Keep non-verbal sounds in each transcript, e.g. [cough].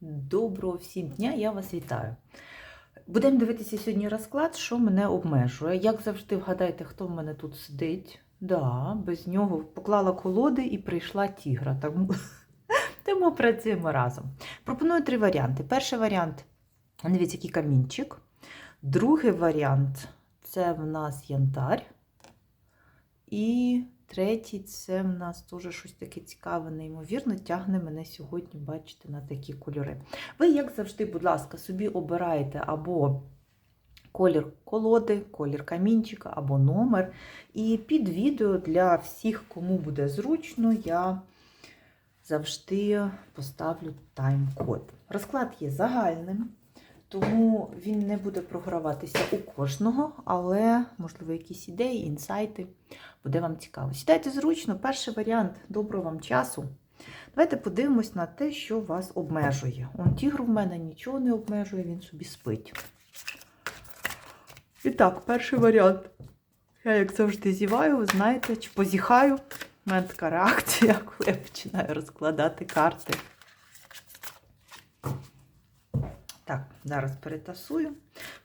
Доброго всім дня, я вас вітаю. Будемо дивитися сьогодні розклад, що мене обмежує. Як завжди, вгадайте, хто в мене тут сидить. Да, без нього поклала колоди і прийшла тігра. Тому, [laughs] тому працюємо разом. Пропоную три варіанти. Перший варіант дивіться, який камінчик. Другий варіант це в нас янтарь. І третій це в нас теж щось таке цікаве, неймовірно, тягне мене сьогодні, бачите, на такі кольори. Ви, як завжди, будь ласка, собі обираєте або колір колоди, колір камінчика, або номер. І під відео для всіх, кому буде зручно, я завжди поставлю тайм-код. Розклад є загальним. Тому він не буде програватися у кожного, але, можливо, якісь ідеї, інсайти буде вам цікаво. Сідайте зручно, перший варіант доброго вам часу. Давайте подивимось на те, що вас обмежує. Он тігр в мене нічого не обмежує, він собі спить. І так, перший варіант. Я, як завжди, зіваю, ви знаєте, чи позіхаю. У мене така реакція, [laughs] коли я починаю розкладати карти. Так, зараз перетасую.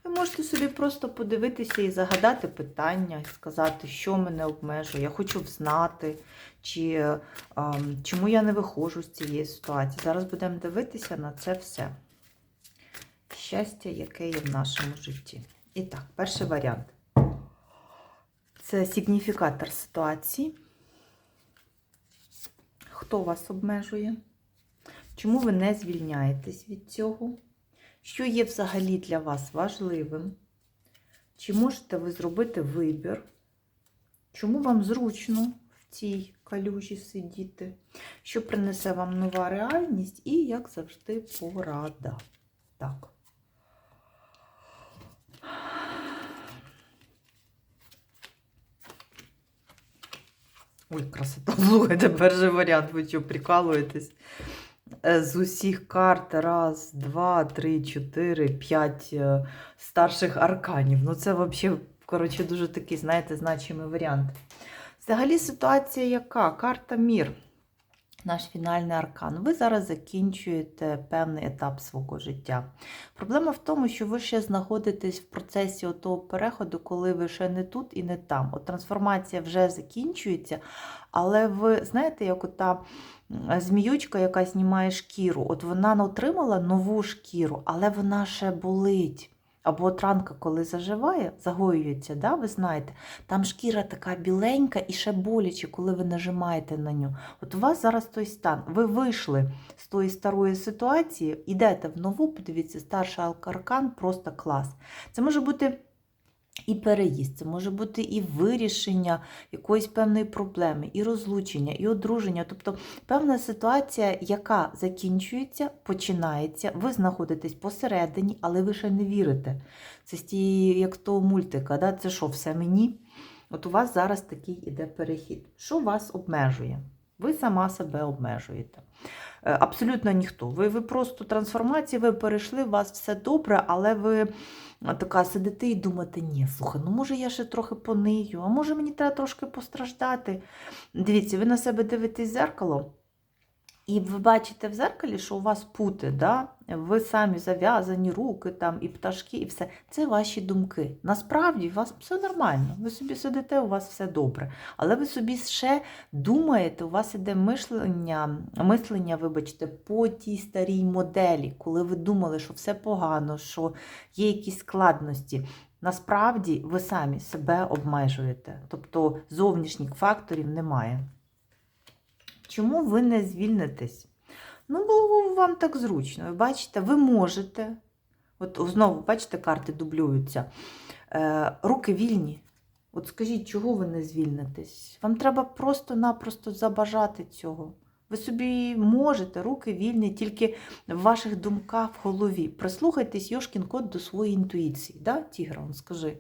Ви можете собі просто подивитися і загадати питання, сказати, що мене обмежує. Я хочу знати, чи, а, чому я не виходжу з цієї ситуації. Зараз будемо дивитися на це все. Щастя, яке є в нашому житті. І так, перший варіант. Це сигніфікатор ситуації. Хто вас обмежує? Чому ви не звільняєтесь від цього? Що є взагалі для вас важливим? Чи можете ви зробити вибір? Чому вам зручно в цій калюжі сидіти? Що принесе вам нова реальність? І, як завжди, порада. Так. Ой, красота. [laughs] Слухайте, перший варіант, ви що, прикалуєтесь? Е, З усіх карт раз, два, три, чотири, п'ять е, старших арканів. Ну, це взагалі, коротше, дуже такий, знаєте, значимий варіант. Взагалі ситуація яка? Карта Мір. Наш фінальний аркан. Ви зараз закінчуєте певний етап свого життя. Проблема в тому, що ви ще знаходитесь в процесі того переходу, коли ви ще не тут і не там. От трансформація вже закінчується, але ви знаєте, як ота зміючка, яка знімає шкіру, от вона отримала нову шкіру, але вона ще болить. Або от ранка, коли заживає, загоюється, да, ви знаєте, там шкіра така біленька і ще боляче, коли ви нажимаєте на нього. От у вас зараз той стан. Ви вийшли з тої старої ситуації, йдете в нову, подивіться, старший алкаркан, просто клас. Це може бути і переїзд, це може бути і вирішення якоїсь певної проблеми, і розлучення, і одруження. Тобто певна ситуація, яка закінчується, починається, ви знаходитесь посередині, але ви ще не вірите. Це з тієї, як того мультика, да? це що, все мені? От у вас зараз такий іде перехід. Що вас обмежує? Ви сама себе обмежуєте. Е, Абсолютно ніхто. Ви, ви просто трансформації, ви перейшли, у вас все добре, але ви така сидите і думаєте, ні, слухай, ну може я ще трохи понию, а може мені треба трошки постраждати. Дивіться, ви на себе дивитесь в зеркало, і ви бачите в зеркалі, що у вас пути, да? Ви самі зав'язані, руки там, і пташки, і все. Це ваші думки. Насправді у вас все нормально. Ви собі сидите, у вас все добре. Але ви собі ще думаєте, у вас іде мишлення, мислення, вибачте, по тій старій моделі, коли ви думали, що все погано, що є якісь складності. Насправді ви самі себе обмежуєте. Тобто зовнішніх факторів немає. Чому ви не звільнитесь? Ну, бо вам так зручно. Ви бачите, ви можете. От знову, бачите, карти дублюються. Е, руки вільні. От скажіть, чого ви не звільнитесь? Вам треба просто-напросто забажати цього. Ви собі можете, руки вільні, тільки в ваших думках в голові. Прислухайтесь, Йошкін кот, до своєї інтуїції. Да, Тігра, он скажи.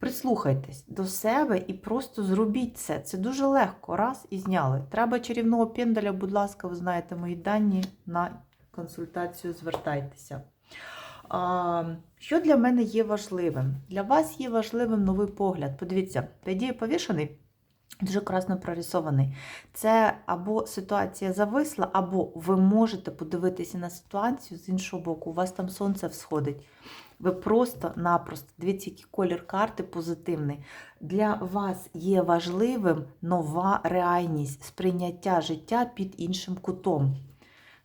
Прислухайтесь до себе і просто зробіть це. Це дуже легко. Раз і зняли. Треба чарівного пендаля, будь ласка, ви знаєте мої дані на консультацію звертайтеся. Що для мене є важливим? Для вас є важливим новий погляд. Подивіться, по ідеї повішений, Дуже красно прорисований. Це або ситуація зависла, або ви можете подивитися на ситуацію з іншого боку. У вас там сонце всходить. Ви просто-напросто, дивіться, який колір карти позитивний. Для вас є важливим нова реальність, сприйняття життя під іншим кутом.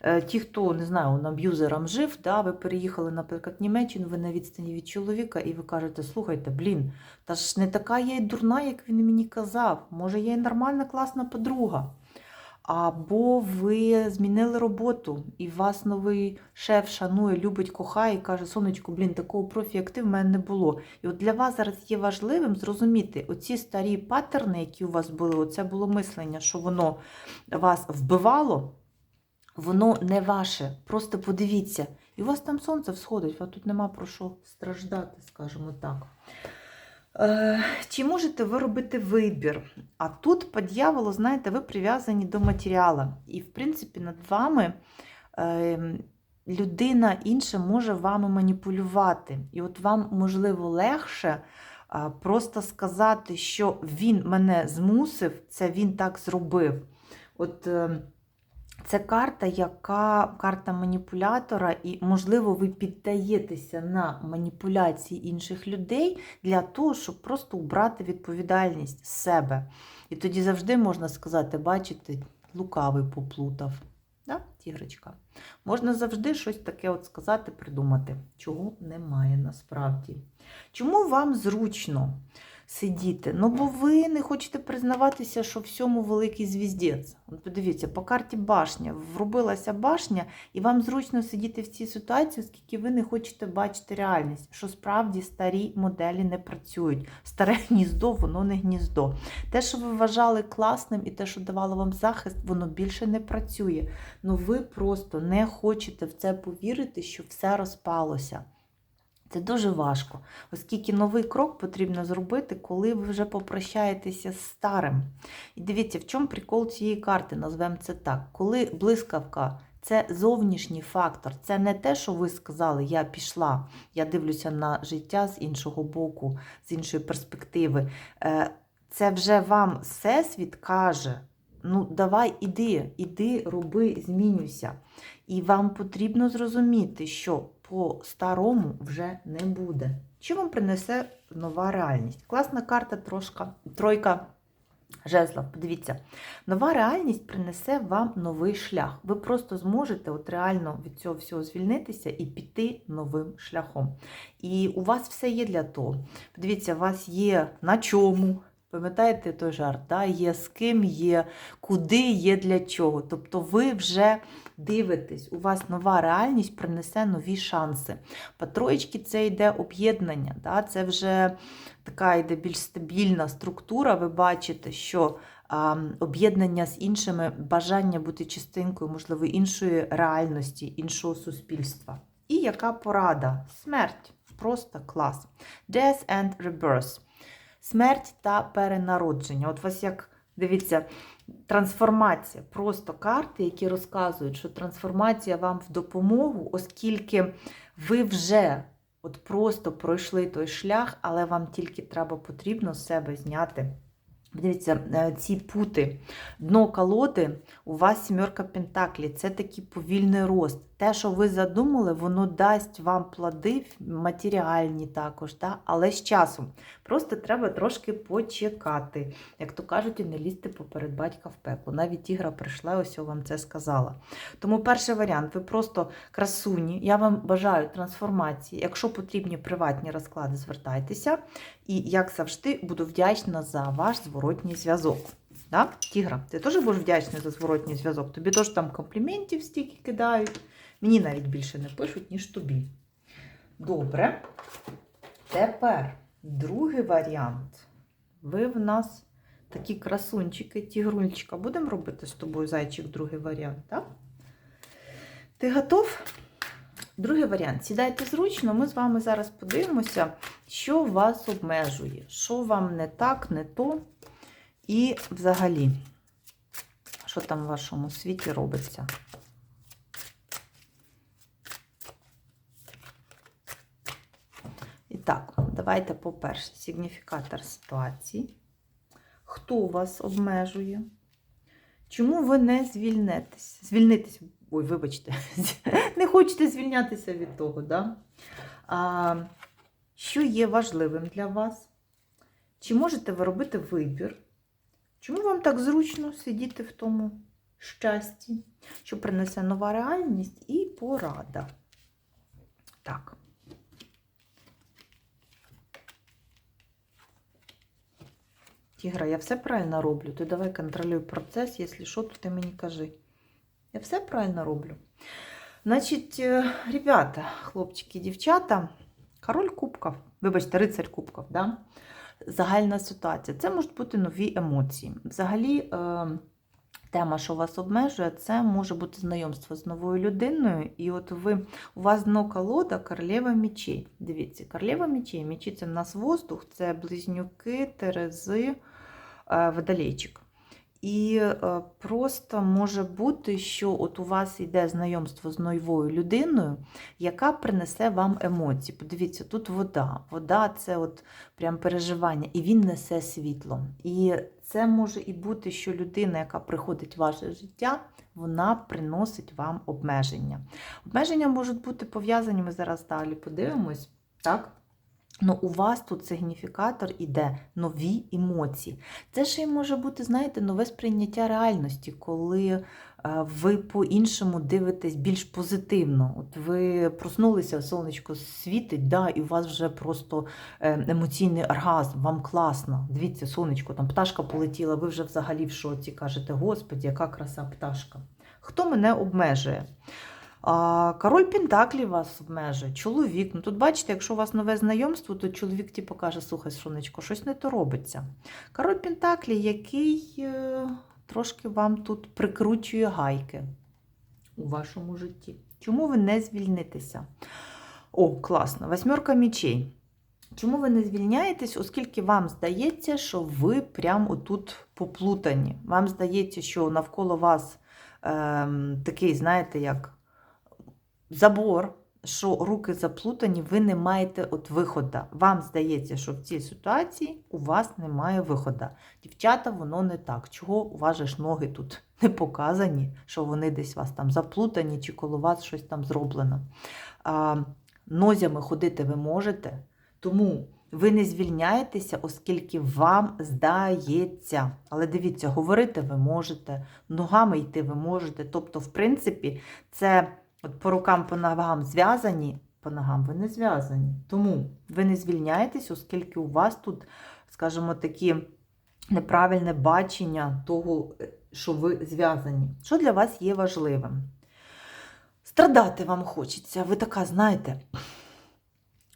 Е, Ті, хто не знаю, на аб'юзером жив, да, ви переїхали, наприклад, в Німеччину, ви на відстані від чоловіка, і ви кажете, слухайте, блін, та ж не така я й дурна, як він мені казав. Може, я й нормальна, класна подруга. Або ви змінили роботу, і вас новий шеф шанує, любить, кохає і каже, сонечко, блін, такого профі, як ти в мене не було. І от для вас зараз є важливим зрозуміти оці старі паттерни, які у вас були, оце було мислення, що воно вас вбивало, воно не ваше. Просто подивіться. І у вас там сонце всходить, а тут нема про що страждати, скажімо так. Е, Чи можете ви робити вибір? А тут по дьяволу, знаєте, ви прив'язані до матеріалу. І, в принципі, над вами е, людина інша може вами маніпулювати. І от вам, можливо, легше просто сказати, що він мене змусив, це він так зробив. От е, це карта, яка карта маніпулятора, і, можливо, ви піддаєтеся на маніпуляції інших людей для того, щоб просто убрати відповідальність з себе. І тоді завжди можна сказати, бачите, лукавий поплутав. Да, тігрочка? Можна завжди щось таке от сказати, придумати, чого немає насправді. Чому вам зручно сидіти? Ну, бо ви не хочете признаватися, що всьому великий звіздець. От подивіться, по карті башня. Врубилася башня, і вам зручно сидіти в цій ситуації, оскільки ви не хочете бачити реальність, що справді старі моделі не працюють. Старе [laughs] гніздо, воно не гніздо. Те, що ви вважали класним, і те, що давало вам захист, воно більше не працює. Ну ви просто не хочете в це повірити, що все розпалося. Це дуже важко, оскільки новий крок потрібно зробити, коли ви вже попрощаєтеся з старим. І дивіться, в чому прикол цієї карти, назвемо це так. Коли блискавка це зовнішній фактор, це не те, що ви сказали, я пішла, я дивлюся на життя з іншого боку, з іншої перспективи. Е, Це вже вам всесвіт каже. Ну, давай, іди, іди, роби, змінюйся. І вам потрібно зрозуміти, що по-старому вже не буде. Що вам принесе нова реальність? Класна карта, трошка, тройка жезлов. Подивіться, нова реальність принесе вам новий шлях. Ви просто зможете от реально від цього всього звільнитися і піти новим шляхом. І у вас все є для того. Подивіться, у вас є на чому. Пам'ятаєте той жарт? Да? Є з ким, є куди, є для чого. Тобто ви вже дивитесь, у вас нова реальність принесе нові шанси. По троєчки це йде об'єднання, да? це вже така йде більш стабільна структура. Ви бачите, що об'єднання з іншими, бажання бути частинкою, можливо, іншої реальності, іншого суспільства. І яка порада? Смерть. Просто клас. Death and Rebirth. Смерть та перенародження. От вас як, дивіться, трансформація. Просто карти, які розказують, що трансформація вам в допомогу, оскільки ви вже от просто пройшли той шлях, але вам тільки треба потрібно з себе зняти. Дивіться, е, ці пути, дно колоди, у вас сімерка пентаклі, це такий повільний рост. Те, що ви задумали, воно дасть вам плоди матеріальні також, та? але з часом. Просто треба трошки почекати. Як то кажуть, і не лізти поперед батька в пекло. Навіть ігра прийшла, ось я вам це сказала. Тому перший варіант, ви просто красуні. Я вам бажаю трансформації. Якщо потрібні приватні розклади, звертайтеся. І, як завжди, буду вдячна за ваш зворотній зв'язок. Да? Тігра, ти теж будеш вдячний за зворотній зв'язок. Тобі теж там компліментів стільки кидають. Мені навіть більше не пишуть, ніж тобі. Добре. Тепер другий варіант. Ви в нас такі красунчики, тігрунчика. Будемо робити з тобою зайчик другий варіант, так? Ти готов? Другий варіант. Сідайте зручно, ми з вами зараз подивимося, що вас обмежує, що вам не так, не то. І взагалі, що там в вашому світі робиться. І так, давайте, по-перше, сигніфікатор ситуації. Хто вас обмежує? Чому ви не звільнетесь? Звільнитесь. Ой, вибачте, [laughs] не хочете звільнятися від того, да? А, що є важливим для вас? Чи можете ви робити вибір? Чому вам так зручно сидіти в тому щасті, що принесе нова реальність і порада? Так. Тігра, я все правильно роблю. Ти давай контролюй процес, якщо що, то ти мені кажи. Я все правильно роблю. Значить, е, ребята, хлопчики, дівчата, король кубків, вибачте, рицарь кубків, да? Загальна ситуація. Це можуть бути нові емоції. Взагалі, е, тема, що вас обмежує, це може бути знайомство з новою людиною. І от ви, у вас дно колода королева мечей. Дивіться, королева мечей. Мечі це в нас воздух, це близнюки, терези, е, водолейчик. І е, просто може бути, що от у вас йде знайомство з новою людиною, яка принесе вам емоції. Подивіться, тут вода. Вода це от прям переживання, і він несе світло. І це може і бути, що людина, яка приходить в ваше життя, вона приносить вам обмеження. Обмеження можуть бути пов'язані, ми зараз далі подивимось, так? Ну, у вас тут сигніфікатор іде нові емоції. Це ще й може бути, знаєте, нове сприйняття реальності, коли е, ви по-іншому дивитесь більш позитивно. От ви проснулися, сонечко світить, да, і у вас вже просто е, емоційний оргазм, вам класно. Дивіться, сонечко, там пташка полетіла, ви вже взагалі в шоці кажете, Господі, яка краса пташка. Хто мене обмежує? Король Пентаклів вас обмежує, чоловік. Ну тут бачите, якщо у вас нове знайомство, то чоловік типу каже, слухай, сонечко, щось не то робиться. Король Пентаклі, який е, трошки вам тут прикручує гайки у вашому житті. Чому ви не звільнитеся? О, класно, восьмерка мічей. Чому ви не звільняєтесь, оскільки вам здається, що ви прямо отут поплутані. Вам здається, що навколо вас ем, такий, знаєте, як забор, що руки заплутані, ви не маєте от виходу. Вам здається, що в цій ситуації у вас немає виходу. Дівчата, воно не так. Чого у вас ж ноги тут [laughs] не показані, що вони десь у вас там заплутані, чи коло вас щось там зроблено. А, Нозями ходити ви можете, тому ви не звільняєтеся, оскільки вам здається. Але дивіться, говорити ви можете, ногами йти ви можете. Тобто, в принципі, це. От по рукам, по ногам зв'язані, по ногам ви не зв'язані. Тому ви не звільняєтесь, оскільки у вас тут, скажімо, такі неправильне бачення того, що ви зв'язані. Що для вас є важливим? Страдати вам хочеться. Ви така, знаєте,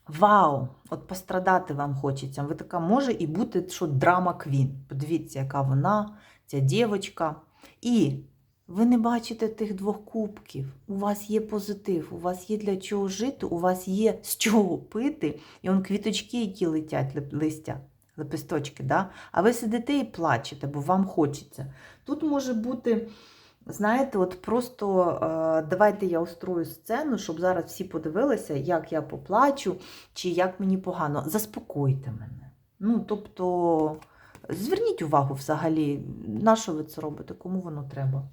вау! От пострадати вам хочеться. Ви така може і бути, що драма квін. Подивіться, яка вона, ця дівчинка. І ви не бачите тих двох кубків. У вас є позитив, у вас є для чого жити, у вас є з чого пити, і он квіточки, які летять, листя, лепесточки, да? а ви сидите і плачете, бо вам хочеться. Тут може бути, знаєте, от просто е, давайте я устрою сцену, щоб зараз всі подивилися, як я поплачу, чи як мені погано. Заспокойте мене. Ну, тобто, зверніть увагу взагалі, на що ви це робите, кому воно треба.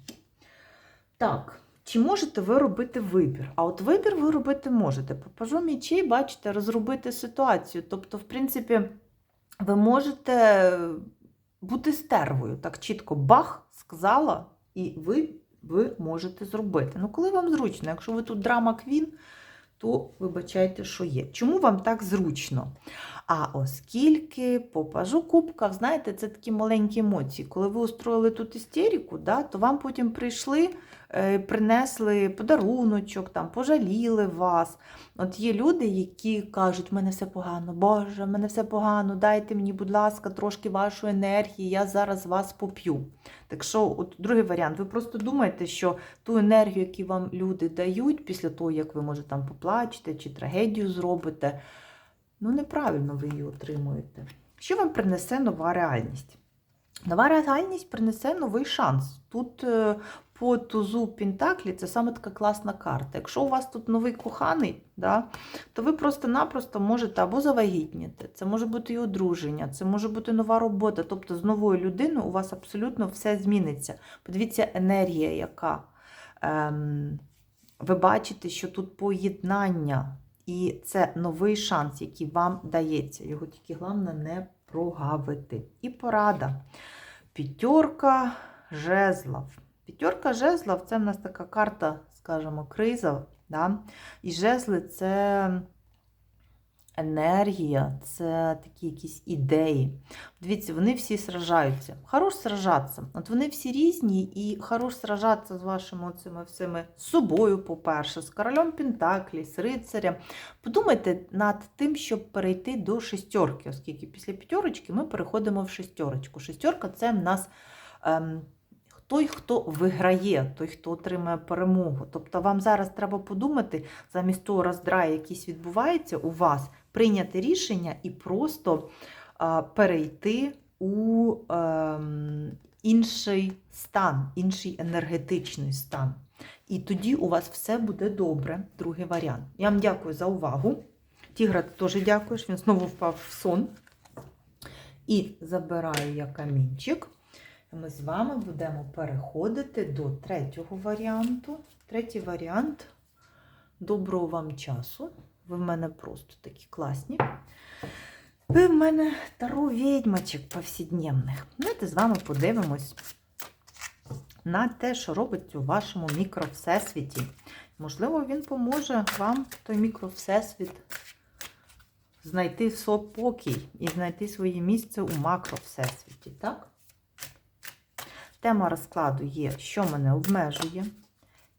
Так, чи можете ви робити вибір? А от вибір ви робити можете. По пажу мічей, бачите, розробити ситуацію. Тобто, в принципі, ви можете бути стервою. Так чітко бах сказала, і ви, ви можете зробити. Ну, коли вам зручно, якщо ви тут драма квін, то вибачайте, що є. Чому вам так зручно? А оскільки по пажу кубках, знаєте, це такі маленькі емоції. Коли ви устроїли тут істерику, да, то вам потім прийшли, принесли подаруночок, там, пожаліли вас. От є люди, які кажуть, в мене все погано, Боже, в мене все погано, дайте мені, будь ласка, трошки вашої енергії, я зараз вас поп'ю. Так що, от другий варіант, ви просто думаєте, що ту енергію, яку вам люди дають після того, як ви, може, там поплачете чи трагедію зробите, ну неправильно ви її отримуєте. Що вам принесе нова реальність? Нова реальність принесе новий шанс. Тут е, по тузу Пентаклі це саме така класна карта. Якщо у вас тут новий коханий, да, то ви просто-напросто можете або завагітніти, це може бути і одруження, це може бути нова робота. Тобто з новою людиною у вас абсолютно все зміниться. Подивіться, енергія, яка. Ем, ви бачите, що тут поєднання, і це новий шанс, який вам дається. Його тільки головне не прогавити. І порада. П'ятерка жезлов. П'ятерка жезлов це в нас така карта, скажімо, криза. Да? І жезли це енергія, це такі якісь ідеї. Дивіться, вони всі сражаються. Хорош сражатися. От вони всі різні, і хорош сражатися з вашими оцими всіми з собою, по-перше, з королем Пентаклі, з рицарем. Подумайте над тим, щоб перейти до шестерки, оскільки після п'ятерочки ми переходимо в шестерочку. Шестерка це в нас. Ем, той, хто виграє, той, хто отримує перемогу. Тобто вам зараз треба подумати, замість того роздраю, якийсь відбувається у вас, прийняти рішення і просто а, перейти у е, інший стан, інший енергетичний стан. І тоді у вас все буде добре. Другий варіант. Я вам дякую за увагу. Тігра, ти теж дякуєш, він знову впав в сон. І забираю я камінчик. Ми з вами будемо переходити до третього варіанту. Третій варіант. Доброго вам часу. Ви в мене просто такі класні. Ви в мене таро відьмачок повсідневних. Давайте з вами подивимось на те, що робиться у вашому мікровсесвіті. Можливо, він поможе вам той мікровсесвіт знайти спокій і знайти своє місце у макровсесвіті, так? Тема розкладу є, що мене обмежує.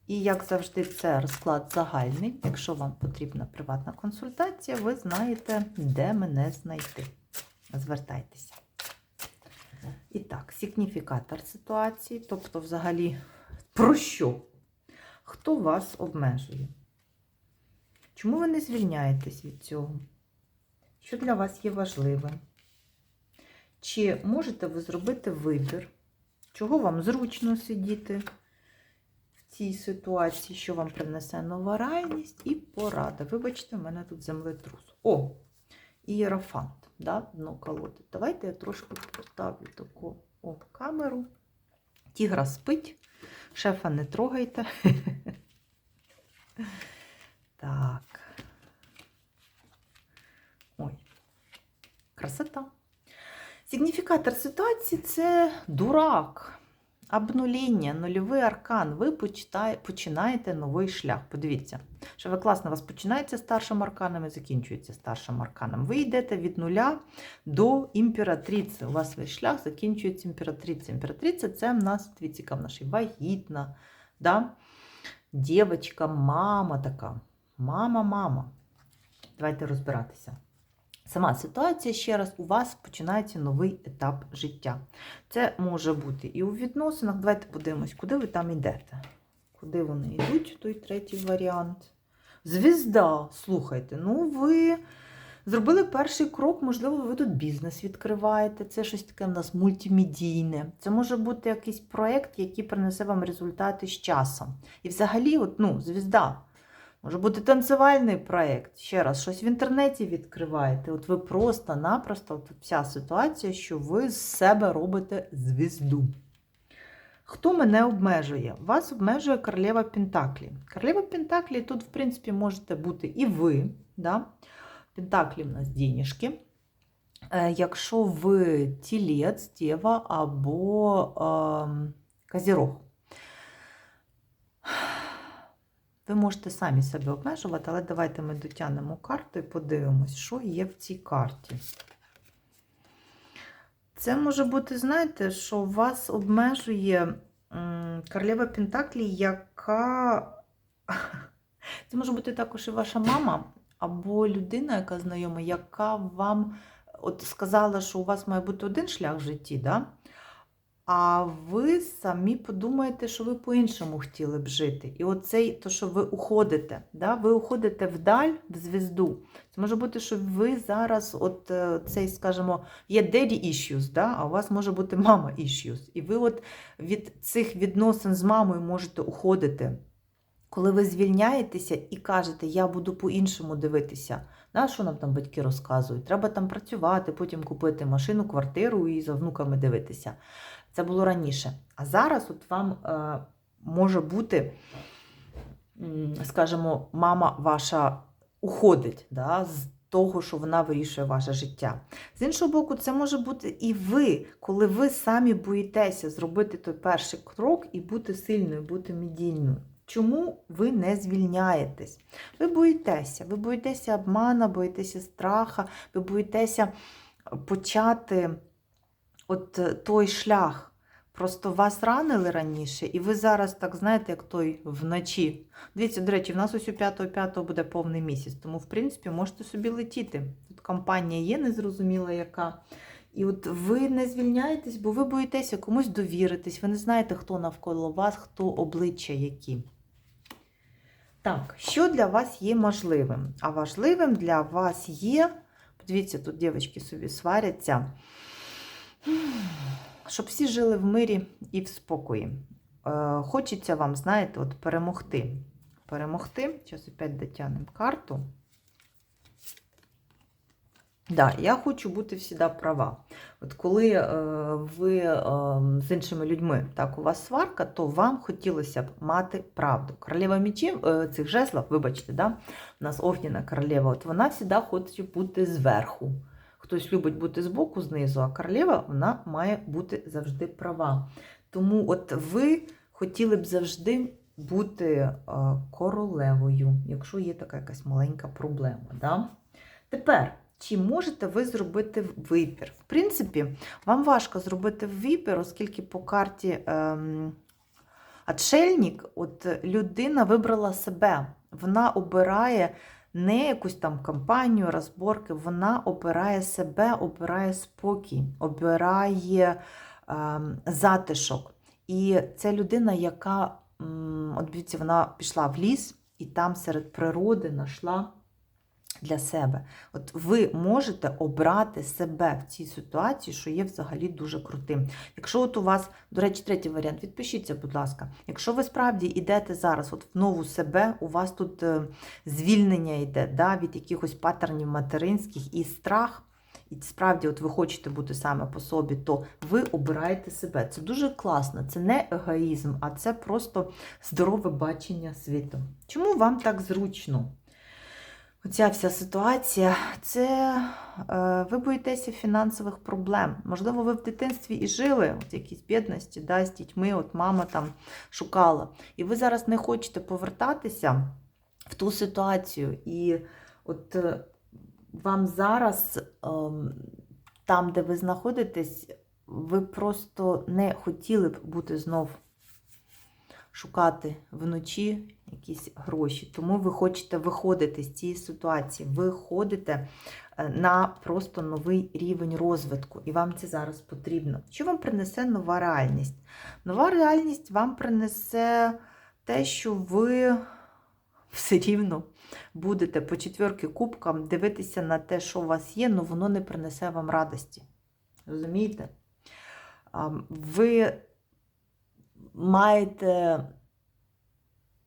І, як завжди, це розклад загальний. Якщо вам потрібна приватна консультація, ви знаєте, де мене знайти. Звертайтеся. І так, сигніфікатор ситуації, тобто, взагалі, про що? Хто вас обмежує? Чому ви не звільняєтесь від цього? Що для вас є важливим? Чи можете ви зробити вибір? Чого вам зручно сидіти в цій ситуації, що вам принесе нова реальність і порада. Вибачте, в мене тут землетрус. О, ієрофант, да, дно колоди. Давайте я трошки поставлю таку о, камеру. Тігра спить, шефа не трогайте. [laughs] Так. Ой, красота. Сигніфікатор ситуації це дурак, обнуління, нульовий аркан. Ви починаєте новий шлях. Подивіться, що ви класно у вас починається старшим арканом і закінчується старшим арканом. Ви йдете від нуля до імператриці. У вас весь шлях закінчується імператриця. Імператриця це в нас, яка в нашій вагітна, да? дівчинка, мама така. Мама-мама. Давайте розбиратися. Сама ситуація, ще раз, у вас починається новий етап життя. Це може бути і у відносинах. Давайте подивимось, куди ви там йдете. Куди вони йдуть, той третій варіант. Звізда, слухайте, ну ви зробили перший крок, можливо, ви тут бізнес відкриваєте. Це щось таке в нас мультимедійне. Це може бути якийсь проєкт, який принесе вам результати з часом. І взагалі, от, ну, звізда. Може бути танцювальний проєкт. Ще раз, щось в інтернеті відкриваєте. От ви просто-напросто от вся ситуація, що ви з себе робите звізду. Хто мене обмежує? Вас обмежує королева Пентаклі. Королева Пентаклі тут, в принципі, можете бути і ви. Да? Пентаклі в нас денежки. Е, Якщо ви тілець, дєва або е, казірог. Ви можете самі себе обмежувати, але давайте ми дотягнемо карту і подивимось, що є в цій карті. Це може бути, знаєте, що вас обмежує королева Пентаклі, яка. [laughs] Це може бути також і ваша мама, або людина, яка знайома, яка вам от сказала, що у вас має бути один шлях в житті, да? А ви самі подумаєте, що ви по-іншому хотіли б жити. І оцей, то, що ви уходите, да? ви уходите вдаль, в звізду. Це може бути, що ви зараз, от е, цей, скажімо, є daddy issues, да? а у вас може бути мама issues. І ви от від цих відносин з мамою можете уходити. Коли ви звільняєтеся і кажете, я буду по-іншому дивитися, да, що нам там батьки розказують, треба там працювати, потім купити машину, квартиру і за внуками дивитися. Це було раніше. А зараз от вам е, може бути, скажімо, мама ваша уходить да, з того, що вона вирішує ваше життя. З іншого боку, це може бути і ви, коли ви самі боїтеся зробити той перший крок і бути сильною, бути медійною. Чому ви не звільняєтесь? Ви боїтеся, ви боїтеся обмана, боїтеся страха, ви боїтеся почати от е, той шлях. Просто вас ранили раніше, і ви зараз, так знаєте, як той вночі. Дивіться, до речі, в нас ось у 5-5 буде повний місяць, тому, в принципі, можете собі летіти. Тут компанія є незрозуміла яка. І от ви не звільняєтесь, бо ви боїтеся комусь довіритись, ви не знаєте, хто навколо вас, хто обличчя які. Так, що для вас є можливим? А важливим для вас є, подивіться, тут дівчатки собі сваряться, щоб всі жили в мирі і в спокої. Е, Хочеться вам, знаєте, от перемогти. Перемогти. Зараз опять дотягнемо карту. Да, я хочу бути завжди права. От коли е, ви е, з іншими людьми, так, у вас сварка, то вам хотілося б мати правду. Королева мечів, е, цих жезлов, вибачте, да, у нас огняна королева, от вона завжди хоче бути зверху. Хтось любить бути збоку, знизу, а королева вона має бути завжди права. Тому от ви хотіли б завжди бути е, королевою, якщо є така якась маленька проблема. Да? Тепер. Чи можете ви зробити вибір? В принципі, вам важко зробити вибір, оскільки по карті ем, отшельник, от людина вибрала себе. Вона обирає не якусь там кампанію, розборки, вона обирає себе, обирає спокій, обирає ем, затишок. І це людина, яка, м, от вона пішла в ліс і там серед природи знайшла для себе. От ви можете обрати себе в цій ситуації, що є взагалі дуже крутим. Якщо от у вас, до речі, третій варіант, відпишіться, будь ласка. Якщо ви справді йдете зараз от в нову себе, у вас тут е, звільнення йде да, від якихось паттернів материнських і страх. І справді, от ви хочете бути саме по собі, то ви обираєте себе. Це дуже класно, це не егоїзм, а це просто здорове бачення світу. Чому вам так зручно? Оця вся ситуація, це е, ви боїтеся фінансових проблем. Можливо, ви в дитинстві і жили от якісь бідності, да, з дітьми, от мама там шукала. І ви зараз не хочете повертатися в ту ситуацію. І от е, вам зараз, е, там, де ви знаходитесь, ви просто не хотіли б бути знов шукати вночі якісь гроші. Тому ви хочете виходити з цієї ситуації. Ви ходите е, на просто новий рівень розвитку, і вам це зараз потрібно. Що вам принесе нова реальність? Нова реальність вам принесе те, що ви все рівно будете по четверки кубкам дивитися на те, що у вас є, але воно не принесе вам радості. Розумієте? Ви маєте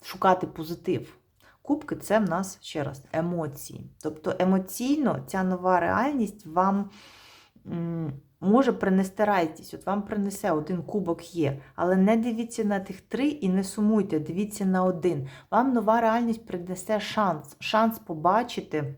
шукати позитив. Кубки це в нас ще раз емоції. Тобто емоційно ця нова реальність вам може принести радість. От вам принесе один кубок є. Але не дивіться на тих три і не сумуйте, дивіться на один. Вам нова реальність принесе шанс. Шанс побачити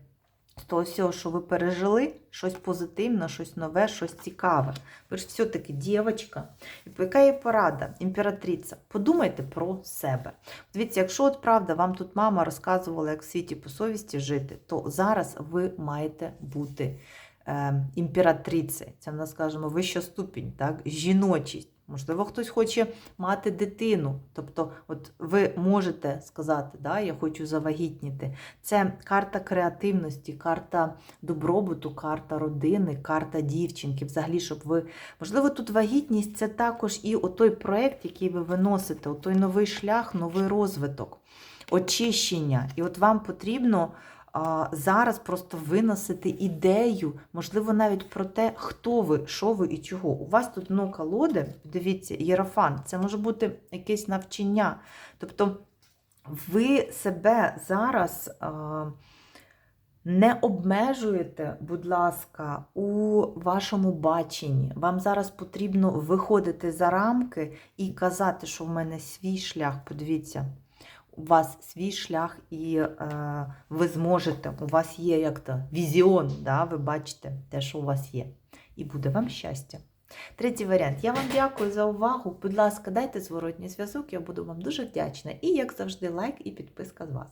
з того всього, що ви пережили, щось позитивне, щось нове, щось цікаве. Ви ж все-таки дівчинка. І яка є порада, імператриця? Подумайте про себе. Дивіться, якщо от правда, вам тут мама розказувала, як в світі по совісті жити, то зараз ви маєте бути е, імператрицею. Це в нас, скажімо, вища ступінь, так? жіночість. Можливо, хтось хоче мати дитину. Тобто, от ви можете сказати, да, я хочу завагітніти. Це карта креативності, карта добробуту, карта родини, карта дівчинки. Взагалі, щоб ви. Можливо, тут вагітність це також і отой проєкт, який ви виносите, отой новий шлях, новий розвиток, очищення. І от вам потрібно зараз просто виносити ідею, можливо, навіть про те, хто ви, що ви і чого. У вас тут дно колоди, дивіться, єрофан, це може бути якесь навчання. Тобто ви себе зараз. Не обмежуєте, будь ласка, у вашому баченні. Вам зараз потрібно виходити за рамки і казати, що в мене свій шлях. Подивіться, у вас свій шлях, і е, ви зможете. У вас є як то візіон, да? ви бачите те, що у вас є. І буде вам щастя. Третій варіант. Я вам дякую за увагу. Будь ласка, дайте зворотній зв'язок, я буду вам дуже вдячна. І, як завжди, лайк і підписка з вас.